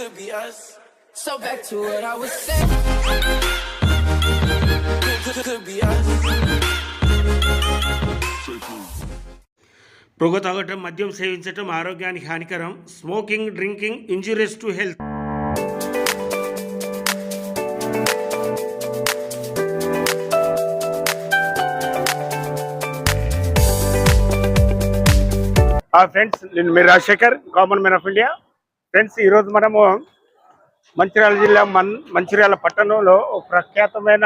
could be us. So back to what I was saying. Could, could, could be us. పొగ తాగటం మద్యం సేవించటం ఆరోగ్యానికి హానికరం smoking drinking injurious to health friends నేను మీరు Rajasekhar common man of India friends ఈరోజు మనము మంచిర్యాల జిల్లా మన్ మంచిర్యాల పట్టణంలో ఒక ప్రఖ్యాతమైన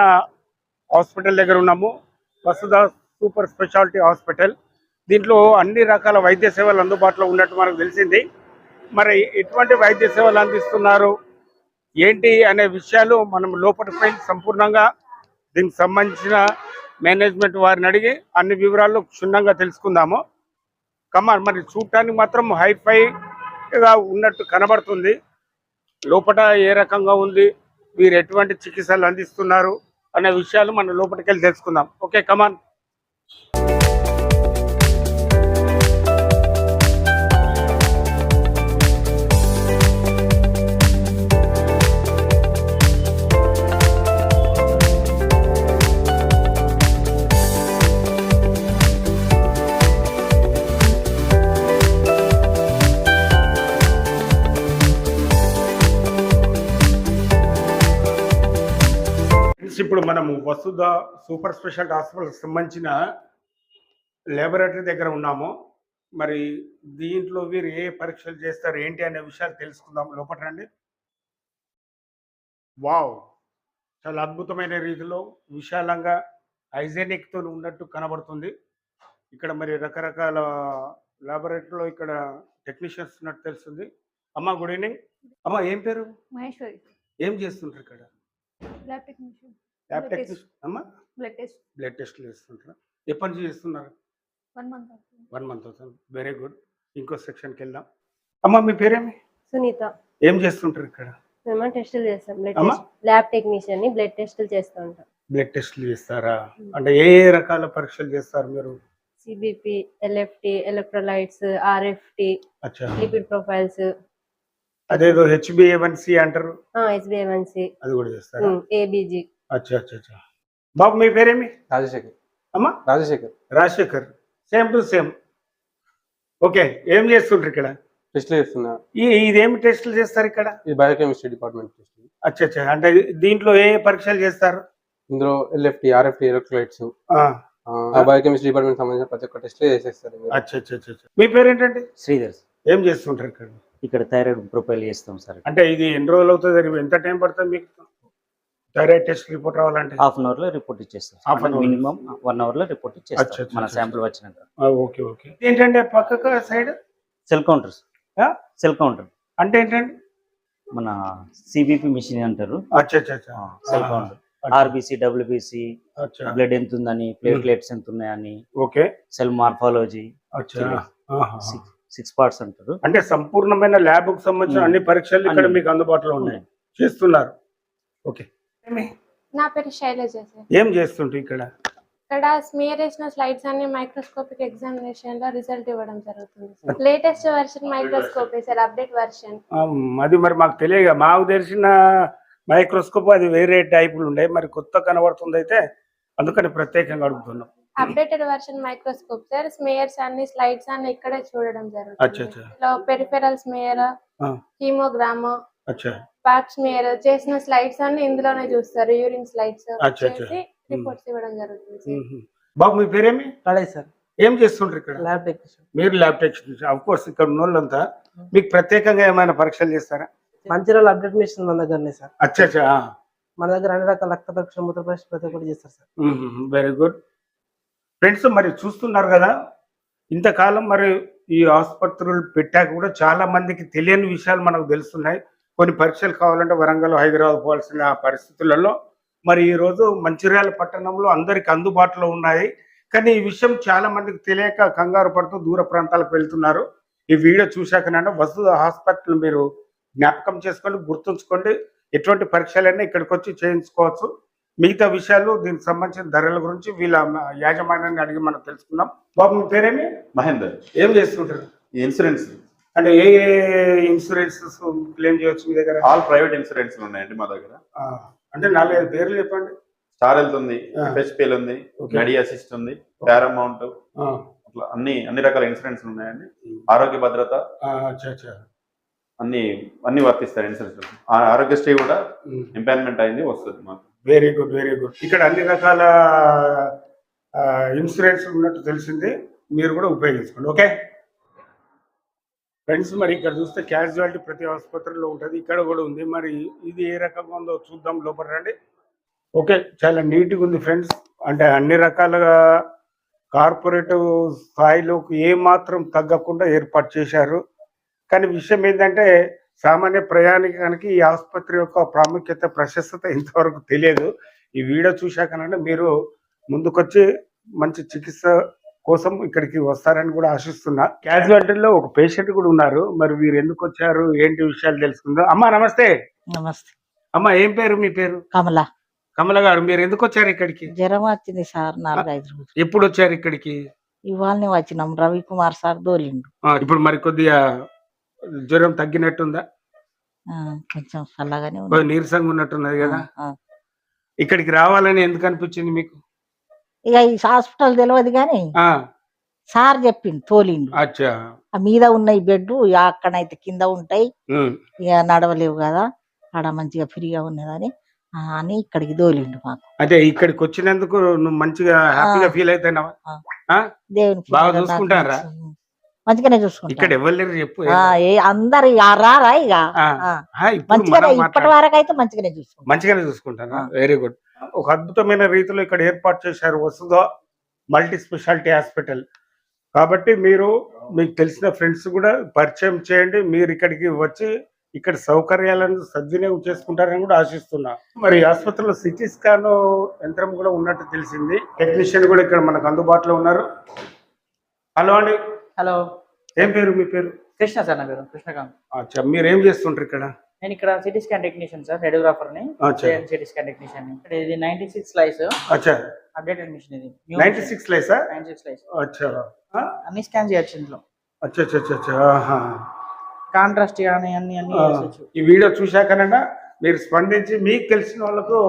హాస్పిటల్ దగ్గర ఉన్నాము. Vasudha super speciality hospital. దీంట్లో అన్ని రకాల వైద్య సేవలు అందుబాటులో ఉన్నట్టు మనకు తెలిసింది. మరి ఎటువంటి వైద్య సేవలు అందిస్తున్నారు? ఏంటి అనే విషయాలు మనం లోపలిపై సంపూర్ణంగా దీనికి సంబంధించిన మేనేజ్మెంట్ వారిని అడిగి అన్ని వివరాలు క్షుణ్ణంగా తెలుసుకుందాము. కమ్మ మరి చూడటానికి మాత్రం హైఫైగా ఉన్నట్టు కనబడుతుంది. లోపల ఏ రకంగా ఉంది వీరు ఎటువంటి చికిత్సలు అందిస్తున్నారు అనే విషయాలు మనం లోపలికి వెళ్ళి తెలుసుకుందాం. Okay come on. ఇప్పుడు మనము వసుధ సూపర్ స్పెషాలిటీ హాస్పిటల్కి సంబంధించిన లేబొరేటరీ దగ్గర ఉన్నాము. మరి దీంట్లో వీరు ఏ పరీక్షలు చేస్తారు ఏంటి అనే విషయాలు తెలుసుకుందాం. లోపల రండి. వావ్! చాలా అద్భుతమైన రీతిలో విశాలంగా హైజెనిక్తో ఉన్నట్టు కనబడుతుంది. ఇక్కడ మరి రకరకాల లాబొరేటరీలో ఇక్కడ టెక్నీషియన్స్ ఉన్నట్టు తెలుస్తుంది. అమ్మ గుడ్ ఈవినింగ్ అమ్మ ఏం పేరు? మహేశ్వరి. ఏం చేస్తుంటారు ఇక్కడ? ల్యాబ్ టెక్నీషియన్ అమ్మ? బ్లడ్ టెస్ట్ బ్లడ్ టెస్ట్లు చేస్తుంటారా? ఎప్పటి నుంచి చేస్తున్నారు? వన్ మంత్ వన్ మంత్ అవుతుంది. వెరీ గుడ్ ఇంకో సెక్షన్కి వెళ్దాం. అమ్మ మీ పేరేమి? సునీత. ఏం చేస్తుంటారు ఇక్కడ? మేము టెస్టులు చేస్తాం. బ్లడ్ ల్యాబ్ టెక్నీషియన్ని బ్లడ్ టెస్టులు చేస్తూ ఉంటాం. బ్లడ్ టెస్ట్లు చేస్తారా? అంటే ఏ ఏ రకాల పరీక్షలు చేస్తారు మీరు? సిబిపి ఎల్ఎఫ్టి ఎలక్ట్రోలైట్స్ ఆర్ఎఫ్టి అచ్చా. లిపిడ్ ప్రొఫైల్స్ అదేదో హెచ్బిఏవన్సి అంటారు? ఎస్బిఎంఎన్సి అది కూడా చేస్తారా? ఏబిజి అచ్చా అచ్చా అచ్చా. బాబు మీ పేరేమి? రాజశేఖర్. అమ్మా? Rajasekhar. Rajasekhar. Same to same. Okay ఏం చేస్తుంటారు ఇక్కడ? టెస్ట్లు చేస్తున్నా. ఈ ఇదేమి టెస్టులు చేస్తారు ఇక్కడ? ఇది బయోకెమిస్ట్రీ డిపార్ట్మెంట్ టెస్ట్ అచ్చా అచ్చా. అంటే దీంట్లో ఏ ఏ పరీక్షలు చేస్తారు? ఇందులో ఎల్ఎఫ్టి ఆర్ఎఫ్టి ఎలక్ట్రోలైట్స్ ఆ, బయోకెమిస్ట్రీ డిపార్ట్మెంట్ సంబంధించిన ప్రతి ఒక్క టెస్ట్ చేసేస్తారు అచ్చా అచ్చా అచ్చా. మీ పేరేంటండి? శ్రీధర్ ఏం చేస్తుంటారు ఇక్కడ? ఇక్కడ థైరాయిడ్ ప్రొఫైల్ చేస్తాం సార్. అంటే ఇది ఎన్ని రోజులు అవుతుంది? ఎంత టైం పడుతుంది మీకు? థైరాయిడ్ టెస్ట్ రిపోర్ట్ రావాలంటే. హాఫ్ అన్ అవర్లో రిపోర్ట్ ఇచ్చేస్తాం. మినిమం వన్ అవర్లో రిపోర్ట్ ఇచ్చేస్తాం మన. శాంపుల్ వచ్చినాక. Okay okay. ఏంటంటే పక్కకు సైడ్ సెల్ కౌంటర్స్ ఆ? సెల్ కౌంటర్ అంటే ఏంటండి? మన సిబిపి మిషన్ అంటారు. Cell counter RBC WBC blood ఎంత ఉందని ప్లేట్లెట్స్ ఎంత ఉన్నాయని okay. Cell morphology. Six parts అంటారు. అంటే సంపూర్ణమైన ల్యాబ్కు సంబంధించిన. అన్ని పరీక్షలు ఇక్కడ. మీకు అందుబాటులో ఉన్నాయి. చేస్తున్నారు. ఓకే? నా పేరు శైలజ ఏం చేస్తుంటారు ఇక్కడ? ఇక్కడ స్మియర్ వేసిన స్లైడ్స్ అన్ని మైక్రోస్కోపిక్ ఎగ్జామినేషన్లో రిజల్ట్ ఇవ్వడం జరుగుతుంది latest version microscope sir update version అది మరి మాకు తెలియదు. మాకు తెలిసిన మైక్రోస్కోప్ అది వేరే టైపులు ఉండే. మరి కొత్త కనబడుతుంది అయితే అందుకని ప్రత్యేకంగా అడుగుతున్నాం. Updated version microscope sir smears అన్ని స్లైడ్స్ అన్ని ఇక్కడే చూడడం జరుగుతుంది. Peripheral smear. కీమోగ్రామ్ అచ్చా. పాక్ స్మియర్ చేసిన స్లైడ్స్ అన్ని ఇందులోనే చూస్తారు. యూరిన్ స్లైడ్స్ అచ్చా, అచ్చా. చేసి రిపోర్ట్స్ ఇవ్వడం జరుగుతుంది. బాబు మీ పేరేమి? కళాయి సార్. ఏం చేస్తుంటారు ఇక్కడ? ల్యాబ్ టెక్నీషియన్ మీరు ల్యాబ్ టెక్నీషియన్ అఫ్ కోర్స్ ఇక్కడ ఉన్న వాళ్ళంతా మీకు ప్రత్యేకంగా ఏమైనా పరీక్షలు చేస్తారా? మంచిర్యాల అప్డేట్ మిషన్ మన దగ్గరనే సార్. అచ్చా అచ్చా మన దగ్గర అన్ని రకాల రక్త పరీక్ష మూత్ర పరీక్ష ప్రతి ఒక్కటి చేస్తారు సార్. వెరీ గుడ్ ఫ్రెండ్స్ మరి చూస్తున్నారు కదా ఇంతకాలం మరి ఈ ఆసుపత్రులు పెట్టాక కూడా చాలా మందికి తెలియని విషయాలు మనకు తెలుస్తున్నాయి. కొన్ని పరీక్షలు కావాలంటే వరంగల్ హైదరాబాద్ పోవాల్సిన పరిస్థితులలో మరి ఈ రోజు మంచిర్యాల పట్టణంలో అందరికి అందుబాటులో ఉన్నాయి. కానీ ఈ విషయం చాలా మందికి తెలియక కంగారు పడుతూ దూర ప్రాంతాలకు వెళ్తున్నారు. ఈ వీడియో చూశాకనంటే వస్తు హాస్పిటల్ మీరు జ్ఞాపకం చేసుకోండి గుర్తుంచుకోండి. ఎటువంటి పరీక్షలైనా ఇక్కడికి వచ్చి చేయించుకోవచ్చు. మిగతా విషయాలు దీనికి సంబంధించిన ధరల గురించి వీళ్ళ యాజమాన్యాన్ని అడిగి మనం తెలుసుకుందాం. బాబు మీ పేరేమి? మహేందర్. ఏం చేస్తుంటారు? ఇన్సూరెన్స్. అంటే ఏ ఇన్సూరెన్స్ క్లెయిమ్ చేయొచ్చు మీ దగ్గర? ఆల్ ప్రైవేట్ ఇన్సూరెన్స్ ఉన్నాయండి మా దగ్గర. అంటే నాలుగైదు పేర్లు చెప్పండి. స్టార్ హెల్త్ ఉంది ఆ. ఎఫ్హెచ్పిఎల్ ఉంది. మెడి అసిస్ట్ ఉంది పారామౌంట్ అట్లా అన్ని అన్ని రకాల ఇన్సూరెన్స్ ఉన్నాయండి. ఆరోగ్య భద్రత. అన్ని అన్ని వర్తిస్తాయి ఇన్సూరెన్స్ ఆరోగ్యశ్రీ కూడా. ఇంపాన్మెంట్ అయింది వస్తుంది మాకు. వెరీ గుడ్ వెరీ గుడ్ ఇక్కడ అన్ని రకాల ఇన్సూరెన్స్ ఉన్నట్టు తెలిసింది మీరు కూడా ఉపయోగించుకోండి ఓకే? ఫ్రెండ్స్ మరి ఇక్కడ చూస్తే క్యాజువాలిటీ ప్రతి ఆసుపత్రిలో ఉంటుంది. ఇక్కడ కూడా ఉంది. మరి ఇది ఏ రకంగా ఉందో చూద్దాం లోపల రండి. ఓకే చాలా నీట్గా ఉంది ఫ్రెండ్స్. అంటే అన్ని రకాలుగా కార్పొరేటివ్ స్థాయిలోకి ఏ మాత్రం తగ్గకుండా ఏర్పాటు చేశారు. కానీ విషయం ఏంటంటే సామాన్య ప్రయాణికానికి ఈ ఆసుపత్రి యొక్క ప్రాముఖ్యత ప్రశస్తత ఇంతవరకు తెలియదు. ఈ వీడియో చూశాకనంటే మీరు ముందుకొచ్చి మంచి చికిత్స కోసం ఇక్కడికి వస్తారని కూడా ఆశిస్తున్నా. క్యాజువాలిటీలో ఒక పేషెంట్ కూడా ఉన్నారు. మరి వీరు ఎందుకు వచ్చారు? ఏంటి విషయాలు తెలుసుకుందాం. అమ్మా నమస్తే. నమస్తే. అమ్మా ఏం పేరు? మీ పేరు? కమల. కమల గారు మీరు ఎందుకు వచ్చారు ఇక్కడికి? జ్వరం వచ్చింది సార్ నాలుగైదు రోజులు. ఎప్పుడు వచ్చారు ఇక్కడికి? ఇవాళనే వచ్చినాం. రవి కుమార్ సార్ దోలిండు ఇప్పుడు మరి కొద్దిగా జ్వరం తగ్గినట్టుందా? కొంచెం చల్లగానే నీరసంగా ఉన్నట్టున్నది కదా. ఇక్కడికి రావాలని ఎందుకు అనిపించింది మీకు? ఇక ఈ హాస్పిటల్ తెలియదు కానీ ఆ. సార్ చెప్పిండు తోలిండు. ఆ మీద ఉన్న ఈ బెడ్ అక్కడైతే కింద ఉంటాయి. ఇక నడవలేవు కదా. ఆడ మంచిగా ఫ్రీగా ఉన్నదని అని ఇక్కడికి దోలిండు మాకు. అంటే ఇక్కడికి వచ్చినందుకు నువ్వు మంచిగా హ్యాపీగా ఫీల్ అవుతున్నావా. దేవుని బాగా చూసుకుంటారా? మంచిగానే ఇక్కడ చూసుకుంటారు ఎవరు లేరు చెప్పు. ఆ, ఏ అందరు రారా ఇక? మంచిగానే మనం ఇప్పటి వరకు అయితే మంచిగానే చూసుకుంటారు మంచిగానే చూసుకుంటాను ఆ. వెరీ గుడ్ ఒక అద్భుతమైన రీతిలో ఇక్కడ ఏర్పాటు చేశారు వసుధ మల్టీ స్పెషాలిటీ హాస్పిటల్. కాబట్టి మీరు మీకు తెలిసిన ఫ్రెండ్స్ కూడా పరిచయం చేయండి. మీరు ఇక్కడికి వచ్చి ఇక్కడ సౌకర్యాలను సద్వినియోగం చేసుకుంటారని కూడా ఆశిస్తున్నా. మరి ఆసుపత్రిలో సిటీ స్కాన్ యంత్రం కూడా ఉన్నట్టు తెలిసింది. టెక్నీషియన్ కూడా ఇక్కడ మనకు అందుబాటులో ఉన్నారు. హలో అండి. హలో. ఏం పేరు మీ పేరు? కృష్ణ సార్ నా పేరు కృష్ణకాంత్. మీరు ఏం చేస్తుంటారు ఇక్కడ? నేను ఇక్కడ సిటీ స్కాన్ టెక్నీషియన్ సార్ రేడియోగ్రాఫర్ని అచ్చా సిటీ స్కాన్ టెక్నీషియన్ ఇది నైన్టీ సిక్స్ స్లైస్ అచ్చా అప్డేటెడ్ మిషన్ ఇది. Ninety six ninety six slice అచ్చా ఆ? అన్ని స్కాన్ చేయొచ్చు ఆహా. కాంట్రాస్ట్ కానీ అన్ని అన్ని ఈ వీడియో చూశాకనన్నా మీరు స్పందించి మీకు తెలిసిన వాళ్ళకు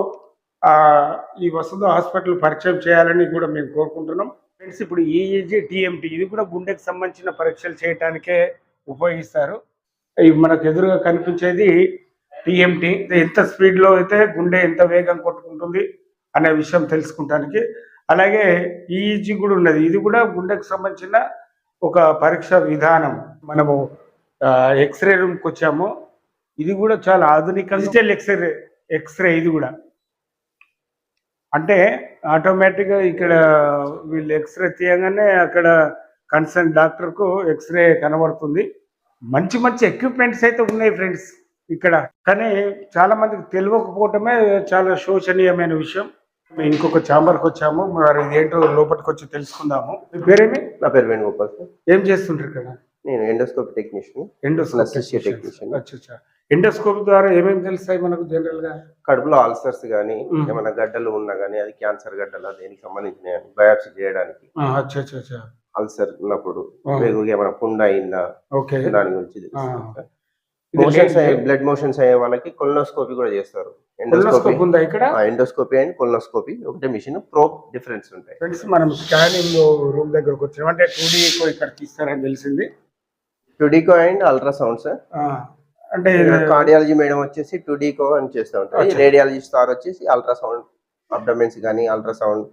ఈ వసంత హాస్పిటల్ పరిచయం చేయాలని కూడా మేము కోరుకుంటున్నాం. ఫ్రెండ్స్ ఇప్పుడు ఈఈజీ టీఎంటీ ఇది కూడా గుండెకి సంబంధించిన పరీక్షలు చేయడానికే ఉపయోగిస్తారు. మనకు ఎదురుగా కనిపించేది టీఎంటీ ఎంత స్పీడ్లో అయితే గుండె ఎంత వేగం కొట్టుకుంటుంది అనే విషయం తెలుసుకుంటానికి. అలాగే ఈఈజీ కూడా ఉన్నది. ఇది కూడా గుండెకు సంబంధించిన ఒక పరీక్ష విధానం. మనము ఎక్స్రే రూమ్కి వచ్చాము. ఇది కూడా చాలా ఆధునిక డిజిటల్ ఎక్స్రే ఎక్స్రే ఇది కూడా. అంటే ఆటోమేటిక్గా ఇక్కడ వీళ్ళు ఎక్స్రే తీయగానే అక్కడ కన్సర్న్ డాక్టర్కు ఎక్స్రే కనబడుతుంది. మంచి మంచి ఎక్విప్మెంట్స్ అయితే ఉన్నాయి ఫ్రెండ్స్ ఇక్కడ. కానీ చాలా మందికి తెలియకపోవటమే చాలా శోచనీయమైన విషయం. మేము ఇంకొక ఛాంబర్కి వచ్చాము. మరి ఇదేంటో లోపలికి వచ్చి తెలుసుకుందాము. మీ పేరేమి? నా పేరు వేణుగోపాల్ సార్. ఏం చేస్తుంటారు ఇక్కడ? నేను ఎండోస్కోపీ టెక్నీషియన్ ఎండోస్కోప్ technician. అచ్చా ఎండోస్కోప్ ద్వారా ఏమేమి తెలుస్తాయి మనకు జనరల్గా? కడుపులో ఆల్సర్స్ కానీ. ఏమైనా గడ్డలు ఉన్నా కానీ అది క్యాన్సర్ గడ్డలు దేనికి సంబంధించిన బయాప్సీ చేయడానికి. అచ్చా అచ్చా అల్సర్ ఉన్నప్పుడు ఏమైనా పుండ అయిందా? ఓకే. దాని గురించి మోషన్స్. బ్లడ్ మోషన్స్ అయ్యే వాళ్ళకి కొలనోస్కోపీ కూడా చేస్తారు. ఎండోస్కోపీ ఉందా ఇక్కడ? ఎండోస్కోపీ అండ్ కొలనోస్కోపీ ఒకటే మిషన్ ప్రోబ్ డిఫరెన్స్ ఉంటాయి. ఫ్రెండ్స్ మనం స్కానింగ్ రూమ్ దగ్గరకు వచ్చాం. అంటే ఇక్కడ తీస్తారని తెలిసింది. టుడికో అండ్ అల్ట్రాసౌండ్ సార్ ఆ, అంటే కార్డియాలజీ మేడం వచ్చేసి టుడికో అని చేస్తూ ఉంటారు. అచ్చా. రేడియాలజిస్ట్ సార్ వచ్చేసి అల్ట్రాసౌండ్ అబ్డమెన్స్ కానీ అల్ట్రాసౌండ్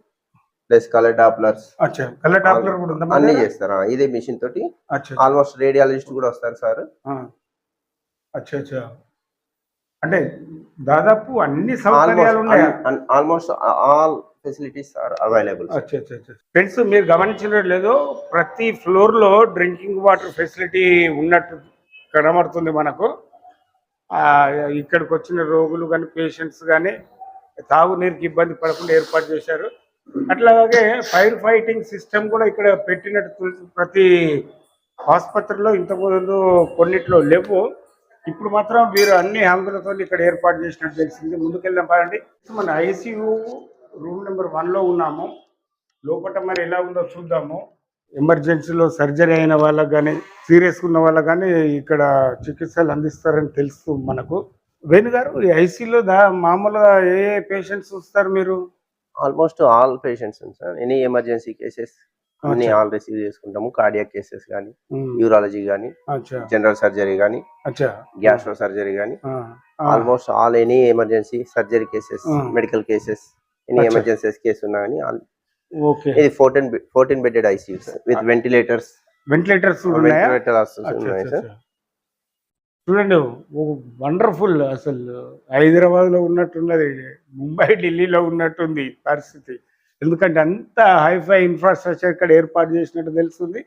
ప్లస్ కలర్ డాప్లర్స్. అచ్చా కలర్ డాక్టర్ కూడా అన్ని? చేస్తారు. ఇదే మిషన్ తోటి. అచ్చా ఆల్మోస్ట్ రేడియాలజిస్ట్ కూడా వస్తారు సార్. అచ్చా అచ్చా. అంటే దాదాపు అన్ని సౌకర్యాలు ఉన్నాయి? Almost all facilities are available friends మీరు గమనించడం లేదో ప్రతి ఫ్లోర్లో డ్రింకింగ్ వాటర్ ఫెసిలిటీ ఉన్నట్టు కనబడుతుంది మనకు. ఇక్కడికి వచ్చిన రోగులు కానీ పేషెంట్స్ కానీ తాగునీరుకి ఇబ్బంది పడకుండా ఏర్పాటు చేశారు. అట్లాగే ఫైర్ ఫైటింగ్ సిస్టమ్ కూడా ఇక్కడ పెట్టినట్టు ప్రతి ఆసుపత్రిలో ఇంతకుముందు కొన్నిట్లో లేవు. ఇప్పుడు మాత్రం వీరు అన్ని హంగులతో ఇక్కడ ఏర్పాటు చేసినట్టు తెలిసింది. ముందుకెళ్ళాం పారండి మన ఐసీయూ రూమ్ నెంబర్ వన్లో ఉన్నాము. లోపల మరి ఎలా ఉందో చూద్దాము. ఎమర్జెన్సీలో సర్జరీ అయిన వాళ్ళకి కానీ సీరియస్ ఉన్న వాళ్ళకి కానీ ఇక్కడ చికిత్సలు అందిస్తారని తెలుస్తుంది మనకు. వేణు గారు ఈ ఐసీలో దా మామూలుగా ఏ ఏ పేషెంట్స్ వస్తారు మీరు? Almost all patients sir. Any emergency cases అన్ని. ఆల్ రిసీవ్ చేసుకుంటాము. కార్డియాక్ కేసెస్ కానీ యూరాలజీ కానీ జనరల్ సర్జరీ కానీ గ్యాస్ట్రో సర్జరీ కానీ almost all any emergency surgery cases. Medical cases any Acha. Emergencies case ఉన్నా కానీ ఇది fourteen fourteen bedded ICUs with ventilators. Ventilators కూడా ఉన్నాయా? సార్. చూడండి వండర్ఫుల్ అసలు. హైదరాబాద్లో ఉన్నట్టున్నది ముంబై ఢిల్లీలో ఉన్నట్టుంది పరిస్థితి. ఎందుకంటే అంత హైఫై ఇన్ఫ్రాస్ట్రక్చర్ ఇక్కడ ఏర్పాటు చేసినట్టు తెలుస్తుంది.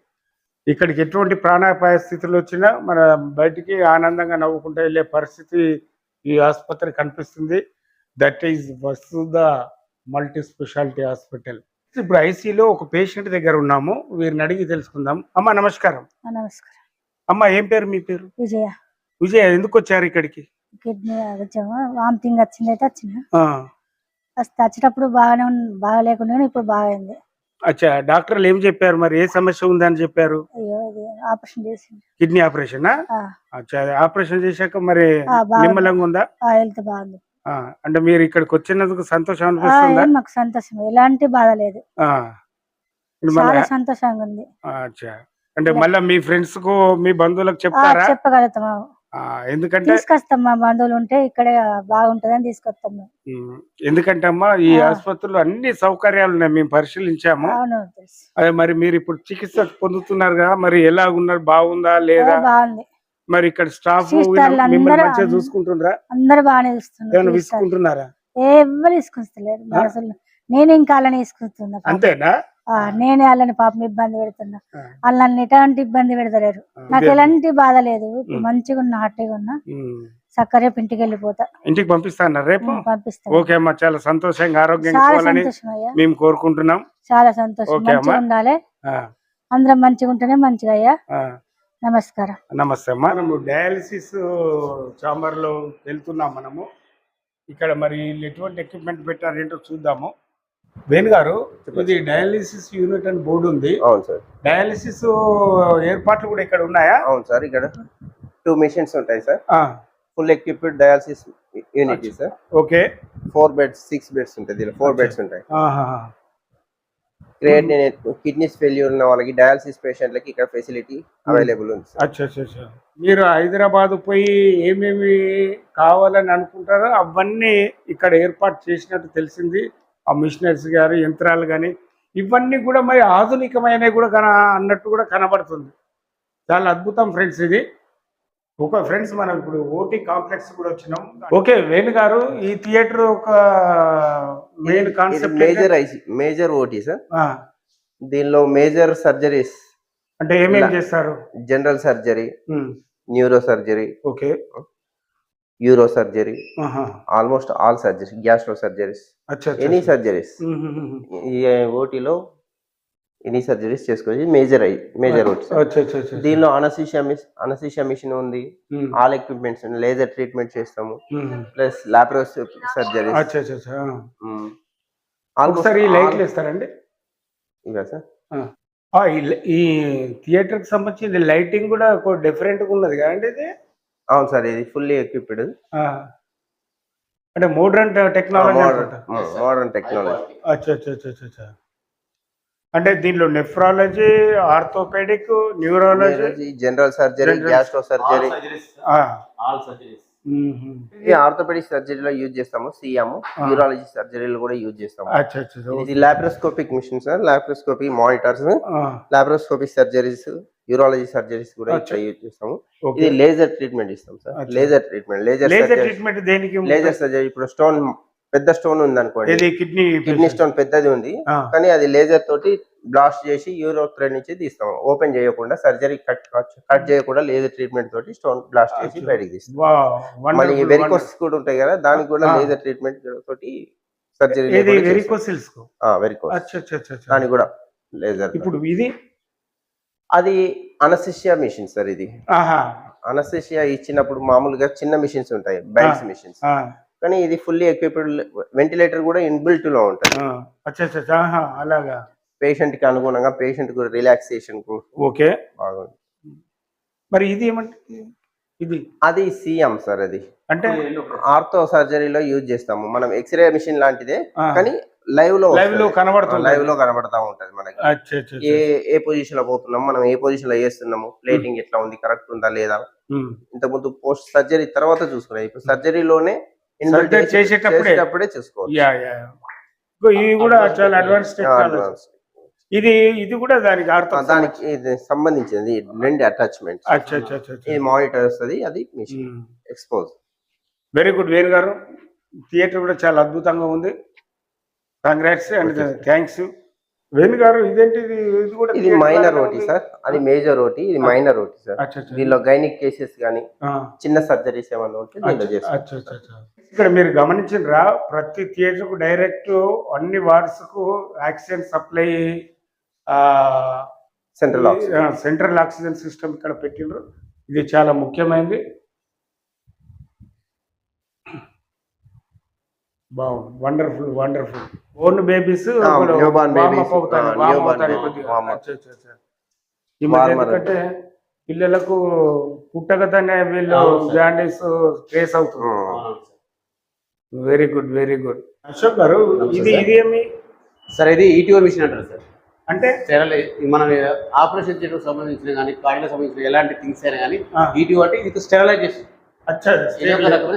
ఇక్కడికి ఎటువంటి ప్రాణాపాయ స్థితులు వచ్చినా మన బయటికి ఆనందంగా నవ్వుకుంటూ వెళ్ళే పరిస్థితి ఈ ఆసుపత్రి కనిపిస్తుంది. That is Vasudha multi speciality hospital. ఇప్పుడు ఐసీలో ఒక పేషెంట్ దగ్గర ఉన్నాము. వీరిని అడిగి తెలుసుకుందాం. అమ్మ నమస్కారం. నమస్కారం. అమ్మ ఏం పేరు మీ పేరు? విజయ. విజయ ఎందుకు వచ్చారు ఇక్కడికి? కిడ్నీ వచ్చాము? వామిటింగ్ వచ్చింది అయితే వచ్చిన. ఆ, వస్తే వచ్చేటప్పుడు బాగానే ఉన్- బాగా లేకుండా ఇప్పుడు బాగైంది. అచ్చా డాక్టర్లు ఏం చెప్పారు? మరి ఏ సమస్య ఉందని చెప్పారు? అయ్యో ఇది ఆపరేషన్ చేసింది కిడ్నీ ఆపరేషన్? ఆ, అచ్చా ఆపరేషన్ చేశాక మరి ఆ, బాగుంది. నిమ్మలంగా ఉందా? ఆ హెల్త్ బాగుంది. ఆ, అంటే మీరు ఇక్కడికి వచ్చినందుకు సంతోషం ఆ, అనిపిస్తుందా? ఏం మాకు సంతోషం. ఎలాంటి బాధ లేదు. ఆ. చాలా సంతోషంగా ఉంది. అచ్చా అంటే మళ్ళీ మీ ఫ్రెండ్స్కు మీ బంధువులకు ఆ, చెప్తారా? చెప్పగలుగుతాం. ఎందుకంటే తీసుకొస్తాం మా బంధువులు ఉంటే ఇక్కడే బాగుంటదని తీసుకొస్తాం ఎందుకంటే అమ్మా ఈ. ఆసుపత్రిలో అన్ని సౌకర్యాలు ఉన్నాయి మేము పరిశీలించాము. అదే మరి మీరు ఇప్పుడు చికిత్స పొందుతున్నారు కదా మరి ఎలా ఉన్నారు బాగుందా లేదా? బాగుంది. మరి ఇక్కడ స్టాఫ్ మిమ్మల్ని మంచిగా చూసుకుంటున్నారా? అందరు బాగానే చూస్తున్నారు విసుకుంటున్నారా ఎవరు తీసుకొస్తలేరు నేను ఇంకా వాళ్ళని తీసుకొస్తున్నా. అంతేనా? నేనే వాళ్ళని పాపం ఇబ్బంది పెడుతున్నా. వాళ్ళు నన్ను ఎలాంటి ఇబ్బంది పెడతలేరు. నాకు. ఎలాంటి బాధ లేదు. మంచిగా ఉన్నా హ్యాపీగా ఉన్నా. చక్కగా ఇంటికి వెళ్ళిపోతా. ఇంటికి పంపిస్తాను రేపు? ఓకే అమ్మా చాలా సంతోషంగా ఆరోగ్యంగా మేము కోరుకుంటున్నాం. చాలా సంతోషం. ఉండాలి. ఆ, అందరం మంచిగా ఉంటేనే మంచిగా అయ్యా ఆ. నమస్కారం. నమస్తే అమ్మా. మనము డయాలసిస్ చాంబర్లో వెళ్తున్నాం మనము. ఇక్కడ మరి ఎటువంటి ఎక్విప్మెంట్ పెట్టారేంటో చూద్దాము. వేణు గారు ఇది డయాలిసిస్ యూనిట్ అని బోర్డు ఉంది. అవును సార్. డయాలిసిస్ ఏర్పాట్లు కూడా ఇక్కడ ఉన్నాయా? అవును సార్ ఇక్కడ టూ మిషన్స్ ఉంటాయి sir. Full equipped dialysis unit sir. Okay. Four beds six beds ఉంటాయి దీనిలో. ఫోర్ బెడ్స్ ఉంటాయి. క్రియేట్ కిడ్నీస్ ఫెయిల్యూర్ ఉన్న వాళ్ళకి డయాలసిస్ పేషెంట్లకి ఇక్కడ ఫెసిలిటీ అవైలబుల్ ఉంది సార్. మీరు హైదరాబాద్ పోయి ఏమేమి కావాలని అనుకుంటారో అవన్నీ ఇక్కడ ఏర్పాటు చేసినట్టు తెలిసింది. ఆ మిషనరీస్ గారు యంత్రాలు కానీ ఇవన్నీ కూడా మరి ఆధునికమైనవి కూడా కన అన్నట్టు కూడా కనబడుతుంది. చాలా అద్భుతం ఫ్రెండ్స్ ఇది. ఒక ఫ్రెండ్స్ మనం ఇప్పుడు ఓటీ కాంప్లెక్స్ కూడా వచ్చినాం. ఓకే వేణు గారు ఈ థియేటర్ ఒక main concept major IC major OT sir. దీనిలో మేజర్ సర్జరీస్. అంటే ఏమేమి చేస్తారు? General surgery neuro surgery. Okay. Uro surgery. Almost all surgeries gastro surgeries any. Surgeries. ఓటీలో any surgeries చేసుకోవచ్చు మేజర్ ఐ మేజర్ అచ్చా దీనిలో అనసిషియా అనసిషియా మిషన్ ఉంది. All equipments laser treatment చేస్తాము. Plus ఆ. ఒకసారి ఈ లైట్లు వేస్తారండి. సార్? ఈ లై- ఈ థియేటర్కి సంబంధించిన లైటింగ్ కూడా డిఫరెంట్గా ఉన్నది కదండి ఇది? అవును సార్ ఇది ఫుల్లీ ఎక్విప్డ్ ఆ. అంటే modern technology modern modern technology అచ్చా అచ్చా అచ్చా అచ్చా, అచ్చా. అంటే దీనిలో nephrology orthopaedic neurology general surgery gastro surgery ఇది ఆర్థోపెడిక్ సర్జరీలో యూజ్ చేస్తాము సిఎం యూరాలజీ సర్జరీలో కూడా యూజ్ చేస్తాము. ఇది laparoscopic machine sir laparoscopic monitors laparoscopic surgeries urology surgeries కూడా. ఇక్కడ యూజ్ చేస్తాము. ఇది లేజర్ ట్రీట్మెంట్ ఇస్తాం sir. Laser treatment laser laser treatment దేనికి లేజర్ సర్జరీ ఇప్పుడు స్టోన్ పెద్ద స్టోన్ ఉంది అనుకోండి కిడ్నీ కిడ్నీ స్టోన్ పెద్దది ఉంది. కానీ అది లేజర్ తోటి బ్లాస్ట్ చేసి యూరో థ్రెడ్ నుంచి తీస్తాం. ఓపెన్ చేయకుండా సర్జరీ కట్ కట్ చేయకుండా లేజర్ ట్రీట్మెంట్ తోటి స్టోన్ బ్లాస్ట్ చేసి. బయటికి తీస్తాం. మళ్ళీ వెరికోస్ కూడా ఉంటాయి కదా దానికి కూడా. లేజర్ ట్రీట్మెంట్ తోటి సర్జరీ వెరికోసిల్స్ వెరికోస్. దానికి కూడా లేజర్. ఇప్పుడు ఇది? అది అనసిషియా మిషన్ సార్ ఇది. అనసిషియా ఇచ్చినప్పుడు మామూలుగా చిన్న మిషన్స్ ఉంటాయి బైల్స్ మిషన్స్. కానీ ఇది ఫుల్లీ ఎక్విప్డ్ వెంటిలేటర్ కూడా ఇన్బిల్ట్లో ఉంటుంది అలాగా. పేషెంట్కి అనుగుణంగా పేషెంట్కు రిలాక్సేషన్కు ఓకే. బాగుంది. మరి ఇది ఏమంటే ఇది? అది సిఎం సార్ అది. అంటే? ఆర్థో సర్జరీలో యూజ్ చేస్తాము. మనం ఎక్స్రే మిషన్ లాంటిదే. కానీ లైవ్లో లైవ్లో కనబడుతుంది. లైవ్లో కనబడతా ఉంటది మనకి. ఏ ఏ పొజిషన్లో పోతున్నాం మనం ఏ పొజిషన్లో చేస్తున్నాము ప్లేటింగ్ ఎట్లా ఉంది కరెక్ట్ ఉందా లేదా. ఇంతకుముందు పోస్ట్ సర్జరీ తర్వాత చూసుకునేది ఇప్పుడు సర్జరీలోనే Surgery చేసేటప్పుడే? చేసేటప్పుడే చూసుకోవచ్చు. యా యా ఇది కూడా చాలా అడ్వాన్స్ టెక్నాలజీ. ఇది ఇది కూడా దానికి అర్థం దానికి ఇది సంబంధించింది రెండు అటాచ్మెంట్ ఇది మానిటర్ వస్తుంది అది machine expose very good Venu garu. Theatre కూడా చాలా అద్భుతంగా ఉంది. కంగ్రాట్స్ అండ్ థ్యాంక్స్ వేణు గారు ఇదేంటి ఇది కూడా ఇది మైనర్ ఓటీ. సార్. అది మేజర్ ఓటీ ఇది మైనర్ ఓటీ సార్. దీనిలో గైనిక్ కేసెస్ కానీ. చిన్న సర్జరీస్ ఏమన్నా ఉంటే దీనిలో. ఇక్కడ మీరు గమనించినరా? ప్రతి థియేటర్కు డైరెక్ట్ అన్ని వార్డ్స్కు oxygen supply central oxygen central oxygen system ఇక్కడ పెట్టిండ్రు. ఇది చాలా ముఖ్యమైనది బాగుంది. Wonderful wonderful own babies. ఈ మధ్య. ఎందుకంటే పిల్లలకు పుట్టకతోనే వీళ్ళు. జాండీస్ ట్రేస్ అవుతుంది. Very good very good Ashok garu ఇది ఇది ఏమి? సార్ ఇది ఈటీఓ మిషన్ అంటారు సార్. అంటే? మనం ఆపరేషన్ చేయడం సంబంధించిన కానీ కాళ్ళకి సంబంధించిన ఎలాంటి థింగ్స్ అయినా కానీ. ఈటీఓ అంటే ఇది స్టెరలైజేషన్.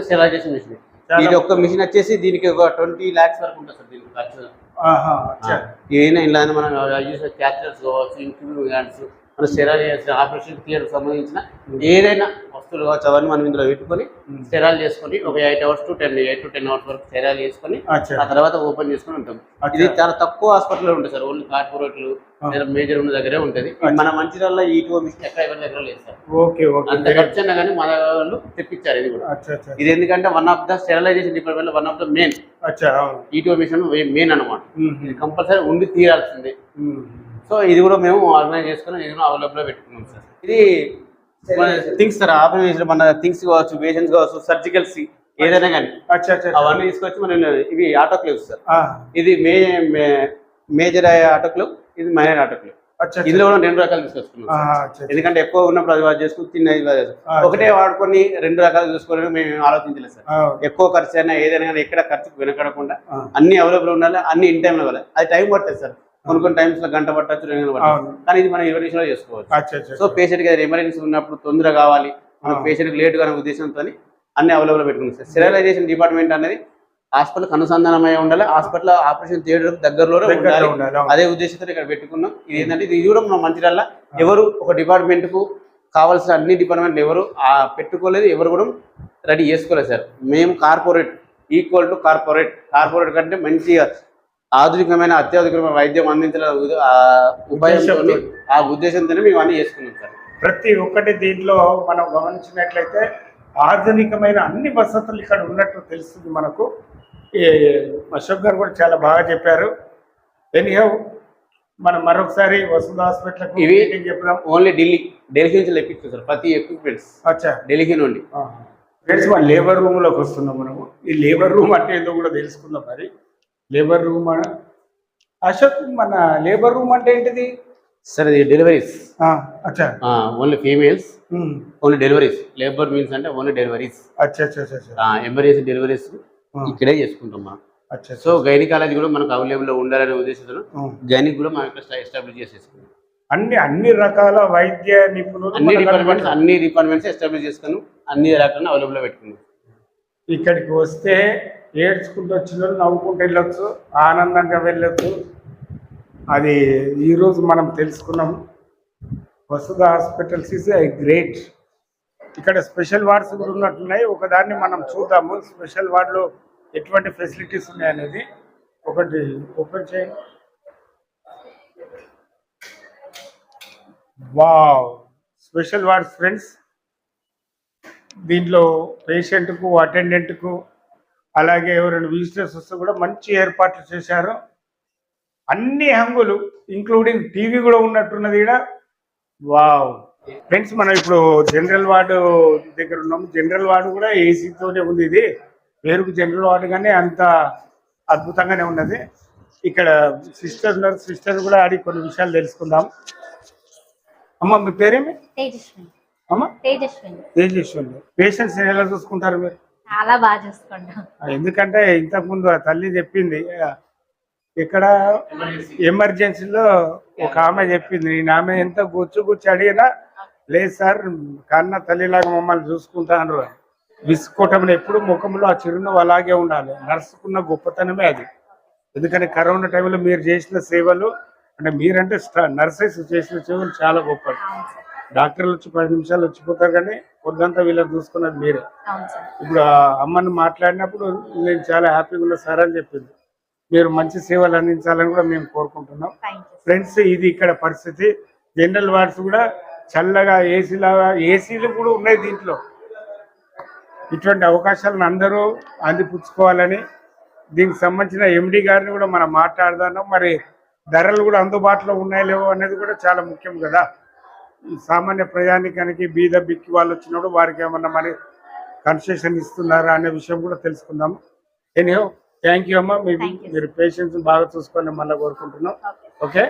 స్టెరలైజేషన్ మిషన్. ఇది ఒక్క మిషన్ వచ్చేసి దీనికి ఒక ట్వంటీ ల్యాక్స్ వరకు ఉంటుంది సార్ దీనికి ఖర్చు. ఏదైనా ఇలా మనం యూజ్ క్యాథరల్స్ కావచ్చు ఇంక్లూడ్ మన స్టెరాల్ చేసిన ఆపరేషన్ థియేటర్ సంబంధించిన ఏదైనా వస్తువులు కావచ్చు అవన్నీ మనం ఇందులో పెట్టుకొని స్టెరాల్ చేసుకొని ఒక eight hours to ten eight to ten hours వరకు స్టెరాల్ చేసుకొని. ఆ తర్వాత ఓపెన్ చేసుకొని ఉంటాం. ఇది చాలా తక్కువ హాస్పిటల్ ఉంటుంది సార్. ఓన్లీ కార్పొరేట్లు లేదా మేజర్ ఉన్న దగ్గరే ఉంటుంది. మన మంచిర్యాలలో ఈ టూ మిషన్ ఎక్కడ ఎవరి దగ్గర లేదు సార్ అంత ఖర్చు అయినా కానీ మన వాళ్ళు తెప్పించారు ఇది కూడా. ఇది ఎందుకంటే one of the sterilization department one of the main. ETO machine main అనమాట కంపల్సరీ ఉండి తీరాల్సిందే. సో ఇది కూడా మేము ఆర్గనైజ్ చేసుకుని ఇది అవైలబుల్ పెట్టుకున్నాం సార్. ఇది థింగ్స్ సార్ ఆపరేషన్ మన థింగ్స్ కావచ్చు పేషెంట్స్ కావచ్చు సర్జికల్స్ ఏదైనా కానీ అవన్నీ తీసుకొచ్చి మనం ఇవి ఆటోక్లేవ్స్ సార్. ఇది మే మేజర్ ఆటోక్లేవ్ ఇది మైనర్ ఆటోక్లేవ్ ఇందులో కూడా రెండు రకాలు తీసుకొచ్చుకున్నాం. ఎందుకంటే ఎక్కువ ఉన్నప్పుడు అది వాడు చేసుకుని. ఆ, ఒకటే వాడుకొని రెండు రకాలు చూసుకోవాలని మేము ఆలోచించలేదు సార్. ఎక్కువ ఖర్చు అయినా ఏదైనా కానీ ఎక్కడ ఖర్చుకు వెనకడకుండా. అన్ని అవైలబుల్ ఉండాలి అన్ని ఇన్ టైంలో అది టైం పడుతుంది సార్. కొన్ని కొన్ని టైమ్స్లో గంట పట్టచ్చు రెండు కానీ ఇది మనం నిమిషాలు చేసుకోవచ్చు. సో పేషెంట్కి ఎమర్జెన్సీ ఉన్నప్పుడు తొందరగా కావాలి. మన. పేషెంట్ లేట్గా ఉద్దేశంతో అన్ని అవైలబుల్ పెట్టుకున్నాం సార్. స్టెరిలైజేషన్ డిపార్ట్మెంట్ అనేది హాస్పిటల్ అనుసంధానమై ఉండాలి. హాస్పిటల్ ఆపరేషన్ థియేటర్ దగ్గరలోనే దగ్గరలో ఉండాలి. అదే ఉద్దేశంతో ఇక్కడ పెట్టుకున్నాం. ఇది ఏంటంటే ఇది కూడా మన మంచిర్యాల ఎవరు ఒక డిపార్ట్మెంట్కు కావాల్సిన అన్ని డిపార్ట్మెంట్లు ఎవరు పెట్టుకోలేదు ఎవరు కూడా రెడీ చేసుకోలేదు సార్. మేము corporate equal to corporate corporate కంటే మంచిగా ఆధునికమైన అత్యాధునికమైన వైద్యం ఆ ఉపాయంతో ఆ ఉద్దేశంతోనే మేము అన్ని చేసుకున్నాం సార్. ప్రతి ఒక్కటి దీంట్లో మనం గమనించినట్లయితే ఆధునికమైన అన్ని వసతులు ఇక్కడ ఉన్నట్టు తెలుస్తుంది మనకు. అశోక్ గారు కూడా చాలా బాగా చెప్పారు. ఎనీహౌ మనం మరొకసారి వసంత హాస్పిటల్ ఇవి చెప్దాం ఓన్లీ ఢిల్లీ ఢిల్లీ నుంచి తెప్పించాం సార్ ప్రతి ఎక్విప్మెంట్స్ అచ్చా. ఢిల్లీ నుండి. ఫ్రెండ్స్ మన లేబర్ రూమ్లోకి వస్తున్నాం మనము. ఈ లేబర్ రూమ్ అంటే ఏందో కూడా తెలుసుకుందాం మరి. లేబర్ రూమ్ అశోక్ మన లేబర్ రూమ్ అంటే ఏంటిది? సార్ ఇది డెలివరీస్. అచ్చా. Only females only deliveries labour means అంటే ఓన్లీ డెలివరీస్ అచ్చా ఎమర్జెన్సీ డెలివరీస్. ఇక్కడే చేసుకుంటాం మనం. అచ్చా సో గైనికాలజీ కూడా మనకు అవైలబుల్ ఉండాలనే ఉద్దేశంతో. గైనిక్ కూడా మనం ఇక్కడ ఎస్టాబ్లిష్ చేసేసుకున్నాం. అన్ని అన్ని రకాల వైద్య నిపుణులు అన్ని డిపార్ట్మెంట్స్ అన్ని డిపార్ట్మెంట్స్ ఎస్టాబ్లిష్ చేసుకున్నాం అన్ని రకాలను అవైలబుల్ పెట్టుకున్నాం. ఇక్కడికి వస్తే ఏడ్చుకుంటూ వచ్చిన వాళ్ళు నవ్వుకుంటూ వెళ్ళొచ్చు ఆనందంగా వెళ్ళొచ్చు. అది ఈరోజు మనం తెలుసుకున్నాం. Vasudha hospitals is a great. ఇక్కడ స్పెషల్ వార్డ్స్ కూడా ఉన్నట్టున్నాయి. ఒకదాన్ని మనం చూద్దాము. స్పెషల్ వార్డులో ఎటువంటి ఫెసిలిటీస్ ఉన్నాయి అనేది ఒకటి ఓపెన్ చేయండి. వావ్! స్పెషల్ వార్డ్స్ ఫ్రెండ్స్ దీంట్లో పేషెంట్కు అటెండెంట్కు అలాగే ఎవరైనా విజిటర్స్ వస్తే కూడా మంచి ఏర్పాట్లు చేశారు. అన్ని హంగులు ఇంక్లూడింగ్ టీవీ కూడా ఉన్నట్టున్నది ఇక్కడ వావ్ ఫ్రెండ్స్ మనం ఇప్పుడు జనరల్ వార్డు దగ్గర ఉన్నాం జనరల్ వార్డు కూడా ఏసీతోనే ఉంది ఇది. పేరుకు జనరల్ వార్డు కానీ అంత అద్భుతంగానే ఉన్నది. ఇక్కడ సిస్టర్ ఉన్నారు. సిస్టర్ కూడా అడిగి కొన్ని విషయాలు తెలుసుకుందాం. అమ్మ మీ పేరేమి? అమ్మ? తేజస్విని. తేజస్వండి పేషెంట్స్ ఎలా చూసుకుంటారు మీరు? చాలా బాగా చూసుకుంటాం ఎందుకంటే ఇంతకు ముందు ఆ తల్లి చెప్పింది ఇక్కడ ఎమర్జెన్సీలో ఒక ఆమె చెప్పింది నేను ఆమె ఎంత గుచ్చు గుచ్చి అడిగినా లేదు సార్ కన్న తల్లిలాగా మమ్మల్ని చూసుకుంటాను. విసుకోవటం ఎప్పుడు ముఖంలో ఆ చిరునవ్వు అలాగే ఉండాలి నర్సుకున్న గొప్పతనమే అది. ఎందుకంటే కరోనా టైంలో మీరు చేసిన సేవలు అంటే మీరంటే నర్సెస్ చేసిన సేవలు చాలా గొప్పది డాక్టర్లు వచ్చి పది నిమిషాలు వచ్చిపోతారు కానీ పొద్దంతా వీళ్ళని చూసుకున్నది మీరే. ఇప్పుడు అమ్మని మాట్లాడినప్పుడు నేను చాలా హ్యాపీగా ఉన్నా సార్ అని చెప్పింది. మీరు మంచి సేవలు అందించాలని కూడా మేము కోరుకుంటున్నాం. ఫ్రెండ్స్ ఇది ఇక్కడ పరిస్థితి. జనరల్ వార్డ్స్ కూడా చల్లగా ఏసీలాగా ఏసీలు కూడా ఉన్నాయి దీంట్లో. ఇటువంటి అవకాశాలను అందరూ అందిపుచ్చుకోవాలని దీనికి సంబంధించిన ఎండి గారిని కూడా మనం మాట్లాడదాం మరి ధరలు కూడా అందుబాటులో ఉన్నాయో లేవో అనేది కూడా చాలా ముఖ్యం కదా. సామాన్య ప్రయాణికానికి బీద బిక్కి వాళ్ళు వచ్చినప్పుడు వారికి ఏమన్నా మరి కన్సెషన్ ఇస్తున్నారా అనే విషయం కూడా తెలుసుకుందాము. ఎనియో థ్యాంక్ యూ అమ్మా. మీ మీరు పేషెంట్స్ బాగా చూసుకొని మళ్ళీ కోరుకుంటున్నాం. ఓకే